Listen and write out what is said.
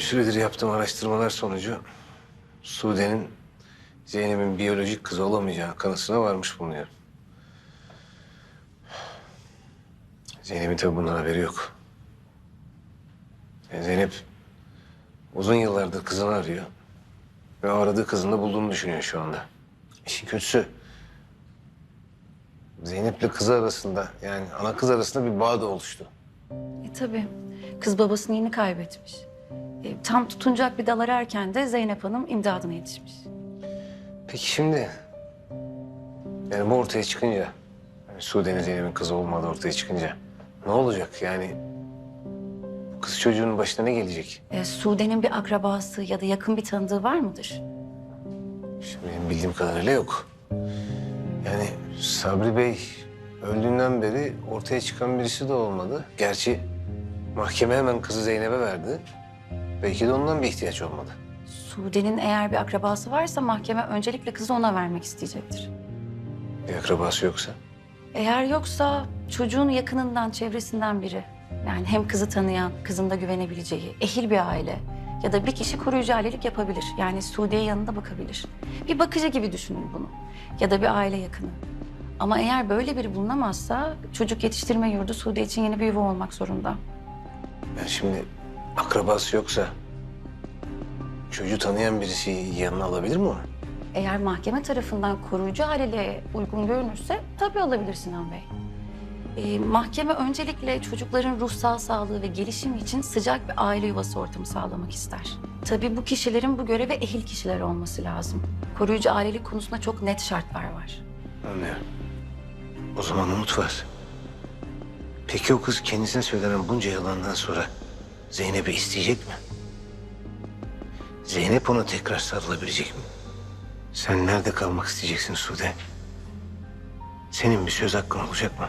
bir süredir yaptığım araştırmalar sonucu Sude'nin Zeynep'in biyolojik kızı olamayacağı kanısına varmış bulunuyorum. Zeynep'in tabii bundan haberi yok. Yani Zeynep uzun yıllardır kızını arıyor. Ve aradığı kızını da bulduğunu düşünüyor şu anda. İşin kötüsü Zeynep'le kızı arasında yani ana kız arasında bir bağ da oluştu. E tabii. Kız babasını yeni kaybetmiş. E, tam tutunacak bir dal ararken de Zeynep Hanım imdadına yetişmiş. Peki şimdi yani bu ortaya çıkınca yani Sude'nin Zeynep'in kızı olmadığı ortaya çıkınca ne olacak yani bu kız çocuğun başına ne gelecek? E, Sude'nin bir akrabası ya da yakın bir tanıdığı var mıdır? Şimdi benim bildiğim kadarıyla yok. Yani Sabri Bey öldüğünden beri ortaya çıkan birisi de olmadı. Gerçi mahkeme hemen kızı Zeynep'e verdi. Belki de ondan bir ihtiyaç olmadı. Sude'nin eğer bir akrabası varsa mahkeme öncelikle kızı ona vermek isteyecektir. Bir akrabası yoksa. Eğer yoksa çocuğun yakınından, çevresinden biri. Yani hem kızı tanıyan, kızın da güvenebileceği, ehil bir aile. Ya da bir kişi koruyucu ailelik yapabilir. Yani Sude'ye yanında bakabilir. Bir bakıcı gibi düşünün bunu. Ya da bir aile yakını. Ama eğer böyle biri bulunamazsa çocuk yetiştirme yurdu Sude için yeni bir yuva olmak zorunda. Yani şimdi akrabası yoksa çocuğu tanıyan birisi yanına alabilir mi onu? Eğer mahkeme tarafından koruyucu aileliğe uygun görünürse tabii alabilir Sinan Bey. Ee, mahkeme öncelikle çocukların ruhsal sağlığı ve gelişimi için sıcak bir aile yuvası ortamı sağlamak ister. Tabii bu kişilerin bu göreve ehil kişiler olması lazım. Koruyucu ailelik konusunda çok net şartlar var. Anlıyorum. O zaman umut var. Peki o kız kendisine söylenen bunca yalandan sonra Zeynep'i isteyecek mi? Zeynep ona tekrar sarılabilecek mi? Sen nerede kalmak isteyeceksin Sude? Senin bir söz hakkın olacak mı?